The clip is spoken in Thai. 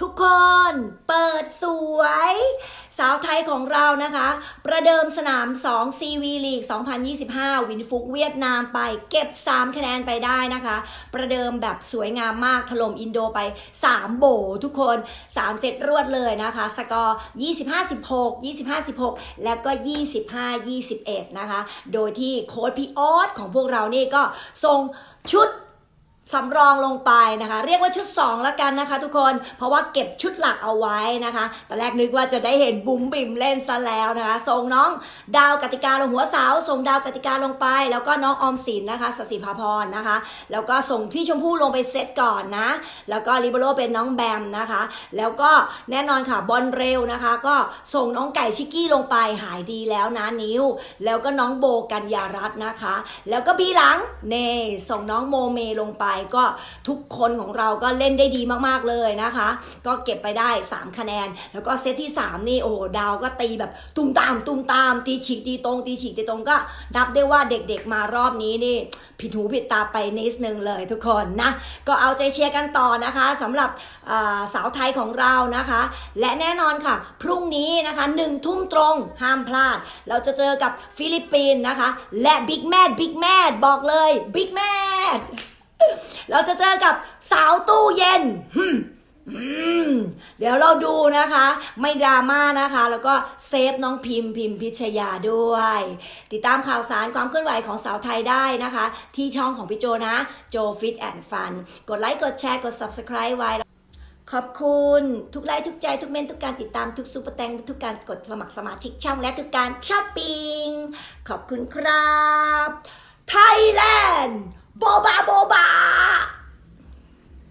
ทุกคนเปิดสวย สาวไทยของเรานะคะ ประเดิมสนาม 2 CV League 2025 วินฟุกเวียดนามไปเก็บ 3 คะแนนไปได้นะคะ ประเดิมแบบสวยงามมากถล่มอินโดไป 3 โบทุกคน 3 เซตรวดเลยนะคะ สกอร์ 25-16 25-16 แล้วก็ 25-21 นะคะ โดยที่โค้ชพี่ออสของพวกเรานี่ก็ส่งชุด สำรองลงไปนะคะ เรียกว่าชุด 2 แล้วกันนะคะ ทุกคนเพราะว่าเก็บชุดหลักเอาไว้นะคะตอนแรกนึกว่าจะได้เห็นบุ๋มบิ่มเล่นซะแล้วนะคะส่งน้องดาวกติกาลงหัวเสาส่งดาวกติกาลงไป แล้วก็น้องออมสินนะคะสสิภาพรนะคะ แล้วก็ส่งพี่ชมพู่ลงไปเซตก่อนนะแล้วก็ลิเบโรเป็นน้องแบมนะคะ แล้วก็แน่นอนค่ะบอลเร็วนะคะ ก็ส่งน้องไก่ชิกกี้ลงไปหายดีแล้วนะนิ้ว แล้วก็น้องโบกัญญารัตน์นะคะ แล้วก็บีหลังเน่ส่งน้องโมเมลงไปก็ทุกคนของเราก็เล่นได้ดีมากๆเลยนะคะ ก็เก็บไปได้ 3 คะแนน แล้วก็เซตที่ 3 นี่โอ้โดาวก็ตีแบบตุ้มตามตุ้มตามตีฉีกตีตรงตีฉีกตีตรงก็นับได้ว่าเด็กๆมารอบนี้นี่ผิดหูผิดตาไปนิดนึงเลยทุกคนนะ ก็เอาใจเชียร์กันต่อนะคะสำหรับสาวไทยของเรานะคะ และแน่นอนค่ะ พรุ่งนี้นะคะหนึ่งทุ่มตรงห้ามพลาด เราจะเจอกับฟิลิปปินส์นะคะ และบิ๊กแมดบิ๊กแมดบอกเลยบิ๊กแมด เราจะเจอกับสาวตู้เย็นเดี๋ยวเราดูนะคะ ไม่ดราม่านะคะ แล้วก็เซฟน้องพิมพ์พิมพ์พิชยาด้วย ติดตามข่าวสารความเคลื่อนไหวของสาวไทยได้นะคะ ที่ช่องของพี่โจนะ โจฟิตแอนด์ฟัน กดไลค์กดแชร์กด subscribe ไว้ ขอบคุณทุกไลค์ทุกใจทุกเมนทุกการติดตามทุกซูเปอร์แตงทุกการกดสมัครสมาชิกช่องและทุกการช้อปปิ้งขอบคุณครับไทยแลนด์ โบบาโบบา